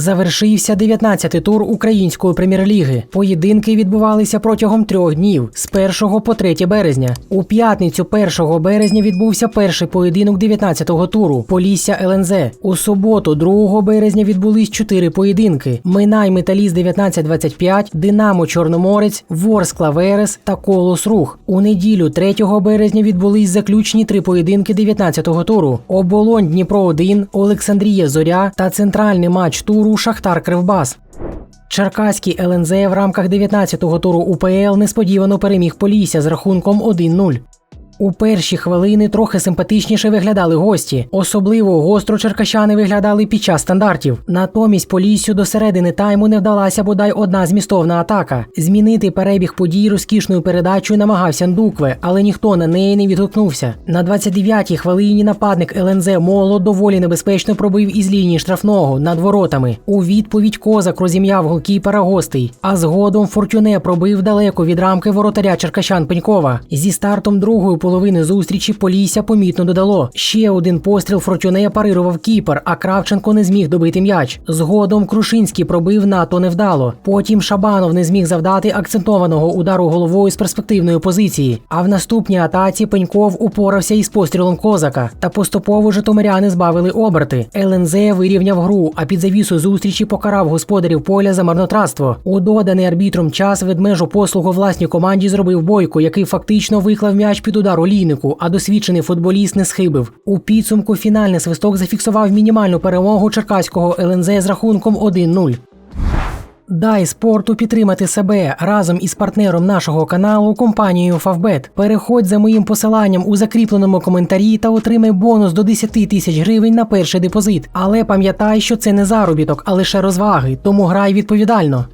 Завершився 19-й тур української прем'єр-ліги. Поєдинки відбувалися протягом трьох днів з 1 по 3 березня. У п'ятницю 1 березня відбувся перший поєдинок 19-го туру Полісся ЛНЗ. У суботу, 2 березня, відбулись чотири поєдинки: Минай Металіст 1925, Динамо Чорноморець, Ворскла Верес та Колос Рух. У неділю 3 березня відбулись заключні три поєдинки 19-го туру: Оболонь Дніпро 1, Олександрія Зоря та центральний матч туру Шахтар Кривбас. Черкаський ЛНЗ в рамках 19-го туру УПЛ несподівано переміг Полісся з рахунком 1-0. У перші хвилини трохи симпатичніше виглядали гості. Особливо гостро черкащани виглядали під час стандартів. Натомість Поліссю до середини тайму не вдалася бодай одна змістовна атака. Змінити перебіг подій розкішною передачею намагався Ndukwe, але ніхто на неї не відгукнувся. На 29-й хвилині нападник ЛНЗ Моло доволі небезпечно пробив із лінії штрафного над воротами. У відповідь козак розім'яв голкіпера гостей, а згодом Фортюне пробив далеко від рамки воротаря Черкащан Пенькова. Зі стартом другої половини зустрічі Полісся помітно додало. Ще один постріл Фортюне парирував кіпер, а Кравченко не зміг добити м'яч. Згодом Крушинський пробив НАТО невдало. Потім Шабанов не зміг завдати акцентованого удару головою з перспективної позиції. А в наступній атаці Пеньков упорався із пострілом козака. Та поступово житомиряни збавили оберти. ЛНЗ вирівняв гру, а під завісу зустрічі покарав господарів поля за марнотратство. У доданий арбітром час ведмежу послугу власній команді зробив бойко, який фактично виклав м'яч під удар олійнику, а досвідчений футболіст не схибив. У підсумку фінальний свисток зафіксував мінімальну перемогу черкаського ЛНЗ з рахунком 1-0. Дай спорту підтримати себе разом із партнером нашого каналу компанією Favbet. Переходь за моїм посиланням у закріпленому коментарі та отримай бонус до 10 тисяч гривень на перший депозит. Але пам'ятай, що це не заробіток, а лише розваги, тому грай відповідально.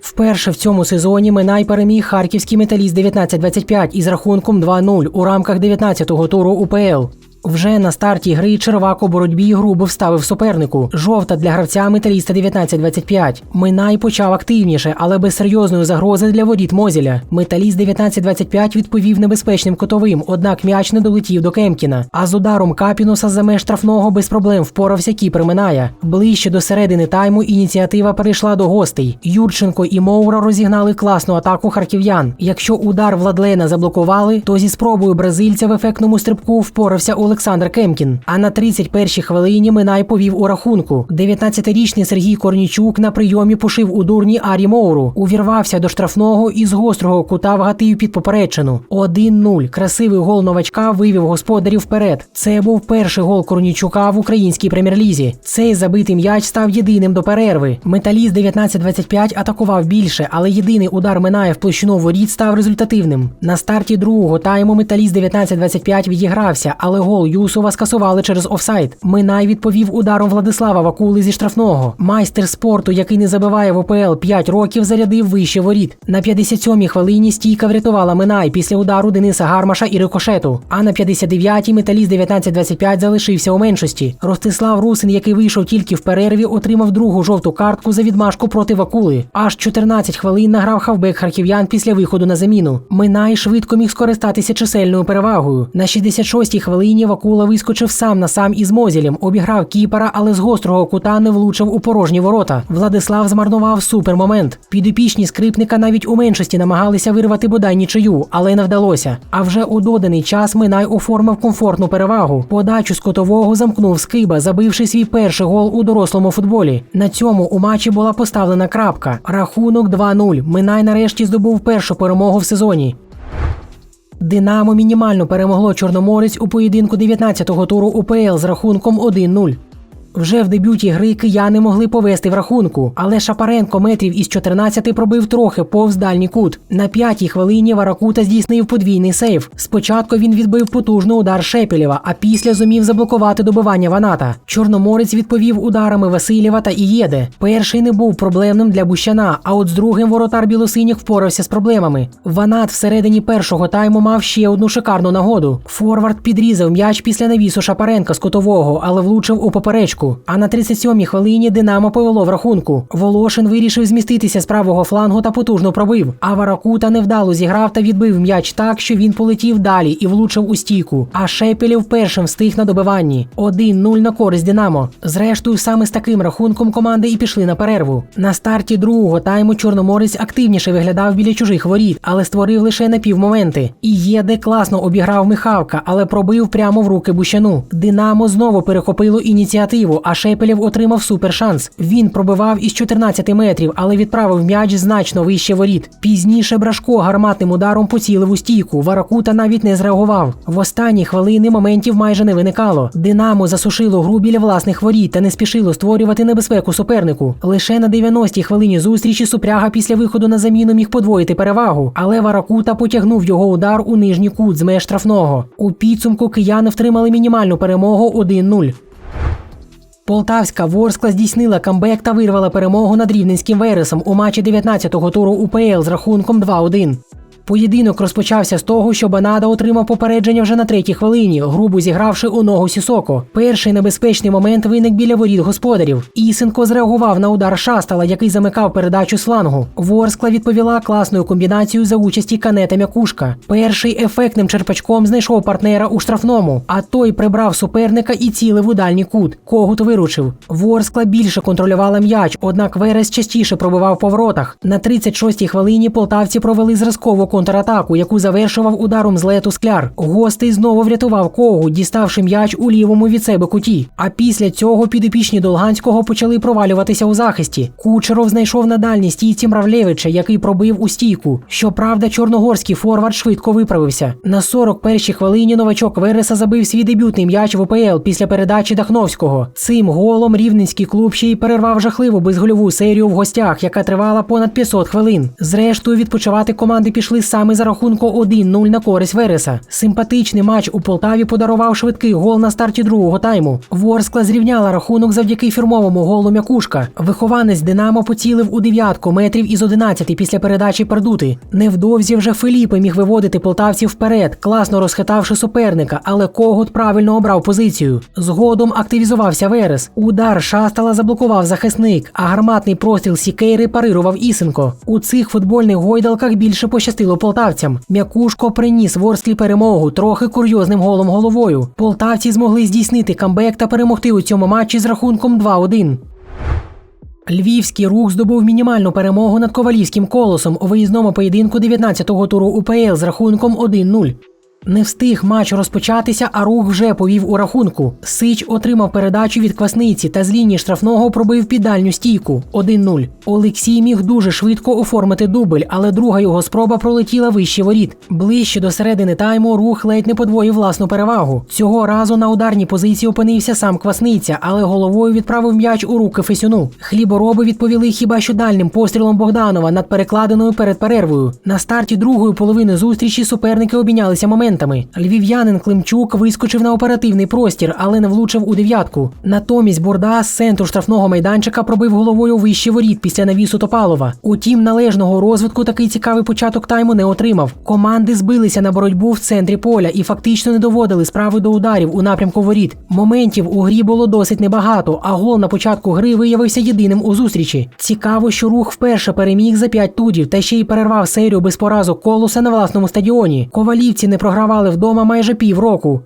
Вперше в цьому сезоні Минай переміг харківський металіст 1925 із рахунком 2-0 у рамках 19-го туру УПЛ. Вже на старті гри Червак у боротьбі грубо вставив супернику. Жовта для гравця металіста 19-25. Минай почав активніше, але без серйозної загрози для воріт Мозіля. Металіст 19-25 відповів небезпечним котовим, однак м'яч не долетів до Кемкіна. А з ударом Капінуса за меж штрафного без проблем впорався кіпер Миная. Ближче до середини тайму ініціатива перейшла до гостей. Юрченко і Моура розігнали класну атаку харків'ян. Якщо удар Владлена заблокували, то зі спробою бразильця в ефектному стрибку впорався Олександр Кемкін. А на 31-й хвилині Минай повів у рахунку. 19-річний Сергій Корнічук на прийомі пошив у дурні Арі Моуру. Увірвався до штрафного і з гострого кута вгатив під поперечину. 1-0. Красивий гол новачка вивів господарів вперед. Це був перший гол Корнічука в українській прем'єр-лізі. Цей забитий м'яч став єдиним до перерви. Металіст 19-25 атакував більше, але єдиний удар Минає в площину воріт став результативним. На старті другого тайму металіст 19-25 відігрався, але гол Юсова скасували через офсайд. Минай відповів ударом Владислава Вакули зі штрафного. Майстер спорту, який не забиває в ОПЛ 5 років, зарядив вище воріт. На 57-й хвилині стійка врятувала Минай після удару Дениса Гармаша і рикошету. А на 59-й металіст 19-25 залишився у меншості. Ростислав Русин, який вийшов тільки в перерві, отримав другу жовту картку за відмашку проти Вакули. Аж 14 хвилин награв хавбек харків'ян після виходу на заміну. Минай швидко міг скористатися чисельною перевагою. На 66-й хвилині Вакула вискочив сам на сам із Мозілем, обіграв кіпера, але з гострого кута не влучив у порожні ворота. Владислав змарнував супермомент. Підопічні скрипника навіть у меншості намагалися вирвати бодай нічию, але не вдалося. А вже у доданий час Минай оформив комфортну перевагу. Подачу з котового замкнув скиба, забивши свій перший гол у дорослому футболі. На цьому у матчі була поставлена крапка. Рахунок 2-0. Минай нарешті здобув першу перемогу в сезоні. Динамо мінімально перемогло Чорноморець у поєдинку 19-го туру УПЛ з рахунком 1-0. Вже в дебюті гри кияни могли повести в рахунку, але Шапаренко метрів із 14 пробив трохи повз дальній кут. На п'ятій хвилині Варакута здійснив подвійний сейв. Спочатку він відбив потужний удар Шепелєва, а після зумів заблокувати добивання Ваната. Чорноморець відповів ударами Васильєва та Ієде. Перший не був проблемним для Бущана, а от з другим воротар білосиніх впорався з проблемами. Ванат всередині першого тайму мав ще одну шикарну нагоду. Форвард підрізав м'яч після навісу Шапаренка з котового, але влучив у поперечку. Стійку. А на 37-й хвилині Динамо повело в рахунку. Волошин вирішив зміститися з правого флангу та потужно пробив. А Варакута невдало зіграв та відбив м'яч так, що він полетів далі і влучив у стійку. А Шепелєв першим встиг на добиванні. 1-0 на користь Динамо. Зрештою, саме з таким рахунком команди і пішли на перерву. На старті другого тайму Чорноморець активніше виглядав біля чужих воріт, але створив лише напівмоменти. І єде класно обіграв Михавка, але пробив прямо в руки Бущану. Динамо знову перехопило ініціативу, а Шепелєв отримав супершанс. Він пробивав із 14 метрів, але відправив м'яч значно вище воріт. Пізніше Брашко гарматним ударом поцілив у стійку. Варакута навіть не зреагував. В останні хвилини моментів майже не виникало. Динамо засушило гру біля власних воріт та не спішило створювати небезпеку супернику. Лише на 90-й хвилині зустрічі Супряга після виходу на заміну міг подвоїти перевагу, але Варакута потягнув його удар у нижній кут з меж штрафного. У підсумку кияни втримали мінімальну перемогу 1-0. Полтавська Ворскла здійснила камбек та вирвала перемогу над рівненським вересом у матчі 19-го туру УПЛ з рахунком 2-1. Поєдинок розпочався з того, що Банада отримав попередження вже на третій хвилині, грубо зігравши у ногу Сісоко. Перший небезпечний момент виник біля воріт господарів. Ісенко зреагував на удар Шастала, який замикав передачу з флангу. Ворскла відповіла класною комбінацією за участі Канета Мякушка. Перший ефектним черпачком знайшов партнера у штрафному, а той прибрав суперника і цілив у дальній кут. Когут виручив. Ворскла більше контролювала м'яч, однак Верес частіше пробивав по воротах. На 36-й хвилині полтавці провели зразкову контратаку, яку завершував ударом з лету скляр. Гостей знову врятував когу, діставши м'яч у лівому від себе куті. А після цього підопічні Долганського почали провалюватися у захисті. Кучеров знайшов на дальній стійці Мравлєвича, який пробив у стійку. Щоправда, чорногорський форвард швидко виправився. На 41-й хвилині новачок Вереса забив свій дебютний м'яч в ОПЛ після передачі Дахновського. Цим голом рівненський клуб ще й перервав жахливу безгольову серію в гостях, яка тривала понад 500 хвилин. Зрештою, відпочивати команди пішли саме за рахунку 1-0 на користь Вереса. Симпатичний матч у Полтаві подарував швидкий гол на старті другого тайму. Ворскла зрівняла рахунок завдяки фірмовому голу Мякушка. Вихованець Динамо поцілив у дев'ятку метрів із 11 після передачі Пердути. Невдовзі вже Феліпе міг виводити полтавців вперед, класно розхитавши суперника, але Когут правильно обрав позицію. Згодом активізувався Верес. Удар Шастала заблокував захисник, а гарматний простріл Сікейри парирував Ісенко. У цих футбольних гойдалках більше пощастило полтавцям. М'якушко приніс Ворсклі перемогу трохи курйозним голом головою. Полтавці змогли здійснити камбек та перемогти у цьому матчі з рахунком 2-1. Львівський рух здобув мінімальну перемогу над ковалівським колосом у виїзному поєдинку 19-го туру УПЛ з рахунком 1-0. Не встиг матч розпочатися, а рух вже повів у рахунку. Сич отримав передачу від квасниці та з лінії штрафного пробив під дальню стійку 1-0. Олексій міг дуже швидко оформити дубль, але друга його спроба пролетіла вище воріт. Ближче до середини тайму рух ледь не подвоїв власну перевагу. Цього разу на ударній позиції опинився сам квасниця, але головою відправив м'яч у руки Фесюну. Хлібороби відповіли хіба що дальним пострілом Богданова над перекладеною перед перервою. На старті другої половини зустрічі суперники обмінялися моментами. Львів'янин Климчук вискочив на оперативний простір, але не влучив у дев'ятку. Натомість Бурда з центру штрафного майданчика пробив головою вище воріт після навісу Топалова. Утім, належного розвитку такий цікавий початок тайму не отримав. Команди збилися на боротьбу в центрі поля і фактично не доводили справи до ударів у напрямку воріт. Моментів у грі було досить небагато, а гол на початку гри виявився єдиним у зустрічі. Цікаво, що рух вперше переміг за п'ять турів та ще й перервав серію без поразок колоса на власному стадіоні. Ковалівці не програвали вдома майже півроку.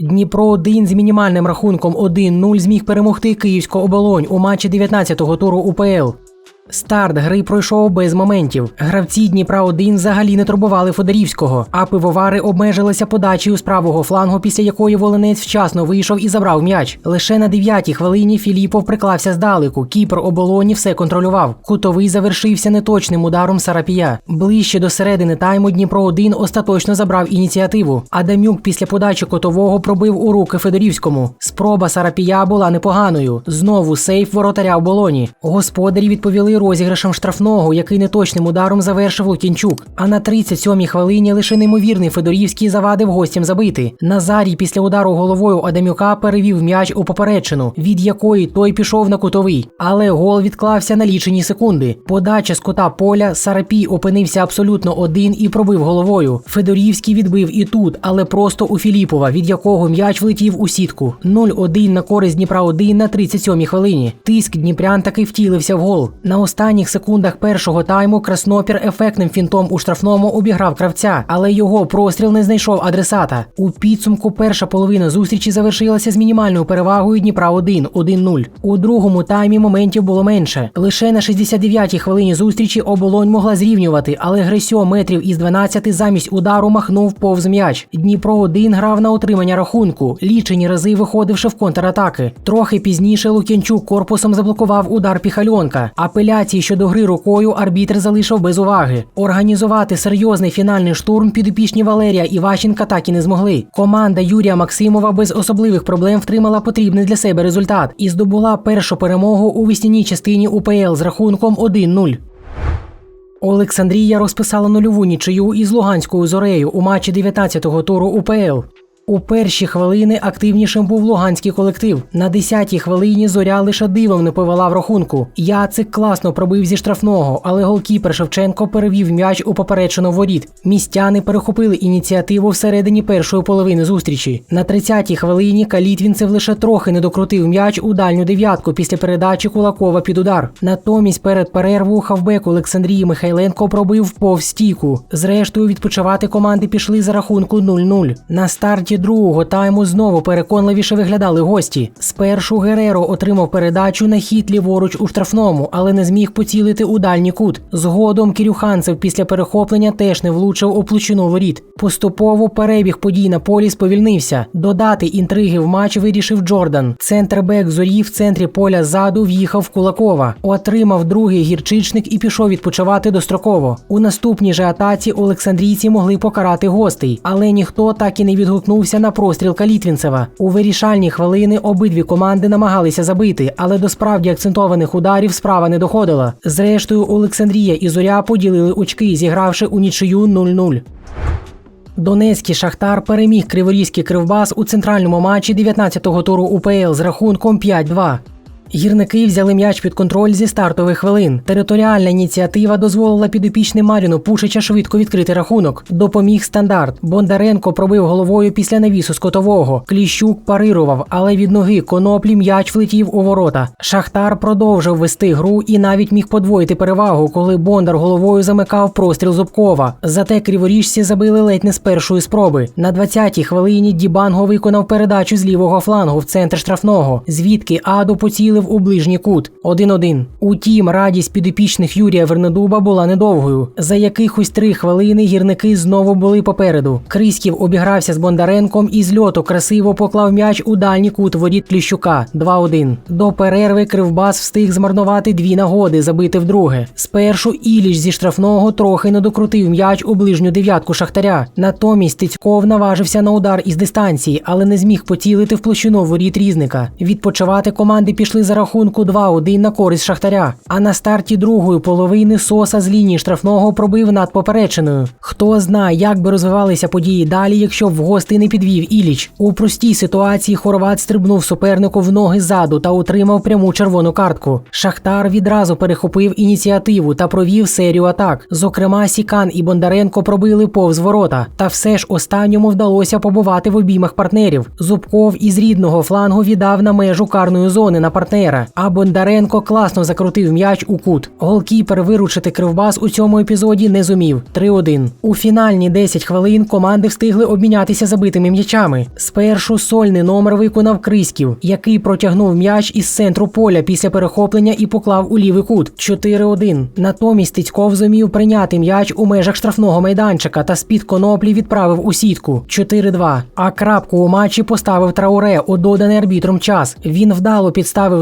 Дніпро 1 з мінімальним рахунком 1-0 зміг перемогти Київську оболонь у матчі 19-го туру УПЛ. Старт гри пройшов без моментів. Гравці Дніпра 1 взагалі не турбували Федорівського, а пивовари обмежилися подачею з правого флангу, після якої Волинець вчасно вийшов і забрав м'яч. Лише на 9-й хвилині Філіпов приклався здалеку. Кіпр оболоні все контролював. Кутовий завершився неточним ударом Сарапія. Ближче до середини тайму Дніпро 1 остаточно забрав ініціативу. Адамюк після подачі котового пробив у руки Федорівському. Спроба Сарапія була непоганою. Знову сейф воротаря оболоні. Господарі відповіли розпочали розіграшем штрафного, який неточним ударом завершив Лукінчук. А на 37-й хвилині лише неймовірний Федорівський завадив гостям забити. Назарій після удару головою Адамюка перевів м'яч у поперечину, від якої той пішов на кутовий. Але гол відклався на лічені секунди. Подача з кута поля Сарапій опинився абсолютно один і пробив головою. Федорівський відбив і тут, але просто у Філіпова, від якого м'яч влетів у сітку. 0-1 на користь Дніпра 1 на 37-й хвилині. Тиск Дніпрян таки втілився в гол. На останніх секундах першого тайму Краснопір ефектним фінтом у штрафному обіграв кравця, але його простріл не знайшов адресата. У підсумку перша половина зустрічі завершилася з мінімальною перевагою Дніпра 1 1-0. У другому таймі моментів було менше. Лише на 69-й хвилині зустрічі оболонь могла зрівнювати, але Гресьо метрів із 12 замість удару махнув повз м'яч. Дніпро 1 грав на отримання рахунку, лічені рази виходивши в контратаки. Трохи пізніше Лук'янчук корпусом заблокував удар Піхальонка. Апеляції щодо гри рукою арбітр залишив без уваги. Організувати серйозний фінальний штурм підопічні Валерія Іващенка так і не змогли. Команда Юрія Максимова без особливих проблем втримала потрібний для себе результат і здобула першу перемогу у весняній частині УПЛ з рахунком 1-0. Олександрія розписала нульову нічию із Луганською зорею у матчі 19-го туру УПЛ. У перші хвилини активнішим був луганський колектив. На 10-й хвилині зоря лише дивом не повела в рахунку. Яцик класно пробив зі штрафного, але голкіпер Шевченко перевів м'яч у поперечину воріт. Містяни перехопили ініціативу всередині першої половини зустрічі. На 30-й хвилині Калітвінцев лише трохи не докрутив м'яч у дальню дев'ятку після передачі Кулакова під удар. Натомість перед перервою хавбек Олександрії Михайленко пробив повз стійку. Зрештою, відпочивати команди пішли за рахунку 0-0. На старті другого тайму знову переконливіше виглядали гості. Спершу Гереро отримав передачу на хід ліворуч у штрафному, але не зміг поцілити у дальній кут. Згодом Кирюханцев після перехоплення теж не влучив у площину воріт. Поступово перебіг подій на полі сповільнився. Додати інтриги в матч вирішив Джордан. Центрбек зорі в центрі поля ззаду в'їхав в Кулакова, отримав другий гірчичник і пішов відпочивати достроково. У наступній же атаці Олександрійці могли покарати гостей, але ніхто так і не відгукнувся на простріл Калітвінцева. У вирішальні хвилини обидві команди намагалися забити, але до справді акцентованих ударів справа не доходила. Зрештою, Олександрія і Зоря поділили очки, зігравши у нічию 0-0. Донецький Шахтар переміг Криворізький Кривбас у центральному матчі 19-го туру УПЛ з рахунком 5-2. Гірники взяли м'яч під контроль зі стартових хвилин. Територіальна ініціатива дозволила підопічним Маріну Пушича швидко відкрити рахунок. Допоміг стандарт. Бондаренко пробив головою після навісу з котового. Кліщук парирував, але від ноги коноплі м'яч влетів у ворота. Шахтар продовжив вести гру і навіть міг подвоїти перевагу, коли Бондар головою замикав простріл Зубкова. Зате криворіжці забили ледь не з першої спроби. На 20-й хвилині Дібанго виконав передачу з лівого флангу в центр штрафного, звідки Аду поцілив у ближній кут 1-1. Утім, радість підопічних Юрія Вернедуба була недовгою. За якихось три хвилини гірники знову були попереду. Криськів обігрався з Бондаренком і з льоту красиво поклав м'яч у дальній кут воріт Кліщука 2-1. До перерви Кривбас встиг змарнувати дві нагоди, забити вдруге. Спершу Іліч зі штрафного трохи не докрутив м'яч у ближню дев'ятку шахтаря. Натомість Тицьков наважився на удар із дистанції, але не зміг поцілити в площину воріт різника. Відпочивати команди пішли за рахунку 2-1 на користь Шахтаря. А на старті другої половини Соса з лінії штрафного пробив над поперечиною. Хто знає, як би розвивалися події далі, якщо в гости не підвів Іліч. У простій ситуації Хорват стрибнув супернику в ноги ззаду та отримав пряму червону картку. Шахтар відразу перехопив ініціативу та провів серію атак. Зокрема, Сікан і Бондаренко пробили повз ворота. Та все ж останньому вдалося побувати в обіймах партнерів. Зубков із рідного флангу віддав на межу карної зони на партнера. А Бондаренко класно закрутив м'яч у кут. Голкіпер виручити кривбас у цьому епізоді не зумів. 3-1. У фінальні 10 хвилин команди встигли обмінятися забитими м'ячами. Спершу сольний номер виконав Криськів, який протягнув м'яч із центру поля після перехоплення і поклав у лівий кут. 4-1. Натомість Тицьков зумів прийняти м'яч у межах штрафного майданчика та з-під коноплі відправив у сітку. 4-2. А крапку у матчі поставив Трауре у доданий арбітром час. Він вдало підставив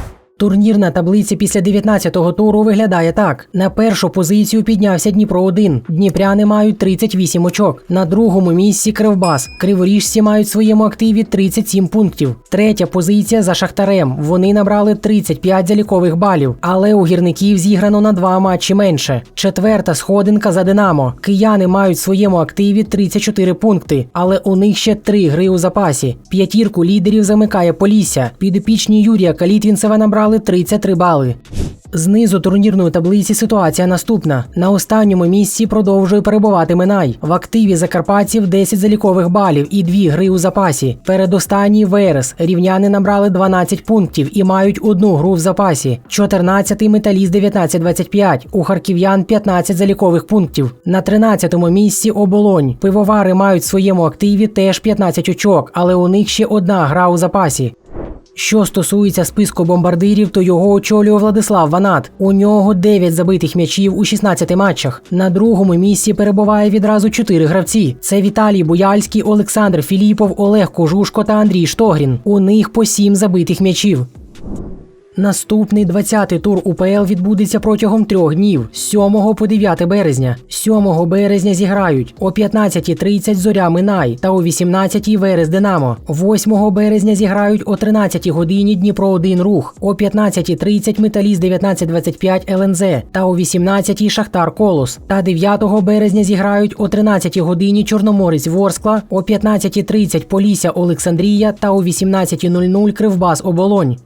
Турнірна таблиця після 19-го туру виглядає так: на першу позицію піднявся Дніпро 1 Дніпряни мають 38 очок. На другому місці Кривбас. Криворіжці мають в своєму активі 37 пунктів. Третя позиція за Шахтарем. Вони набрали 35 залікових балів, але у гірників зіграно на два матчі менше. Четверта сходинка за Динамо. Кияни мають в своєму активі 34 пункти, але у них ще три гри у запасі. П'ятірку лідерів замикає Полісся. Підопічні Юрія Калітвінцева набрали 33 бали. Знизу турнірної таблиці ситуація наступна: на останньому місці продовжує перебувати Минай. В активі закарпатців 10 залікових балів і 2 гри у запасі. Передостанній Верес. Рівняни набрали 12 пунктів і мають одну гру в запасі. 14-й металіст 19-25. У харків'ян 15 залікових пунктів. На 13-му місці оболонь. Пивовари мають в своєму активі теж 15 очок, але у них ще одна гра у запасі. Що стосується списку бомбардирів, то його очолює Владислав Ванат. У нього 9 забитих м'ячів у 16 матчах. На другому місці перебуває відразу 4 гравці: це Віталій Буяльський, Олександр Філіпов, Олег Кожушко та Андрій Штогрін. У них по 7 забитих м'ячів. Наступний 20-й тур УПЛ відбудеться протягом трьох днів з 7 по 9 березня. 7 березня зіграють о 15.30 зоря Минай та о 18 Верес Динамо. 8 березня зіграють о 13 годині Дніпро 1 рух, о 15.30 Металіст 1925 ЛНЗ та о 18 Шахтар Колос. Та 9 березня зіграють о 13 годині Чорноморець Ворскла, о 15.30 Полісся Олександрія та о 18.00 Кривбас Оболонь.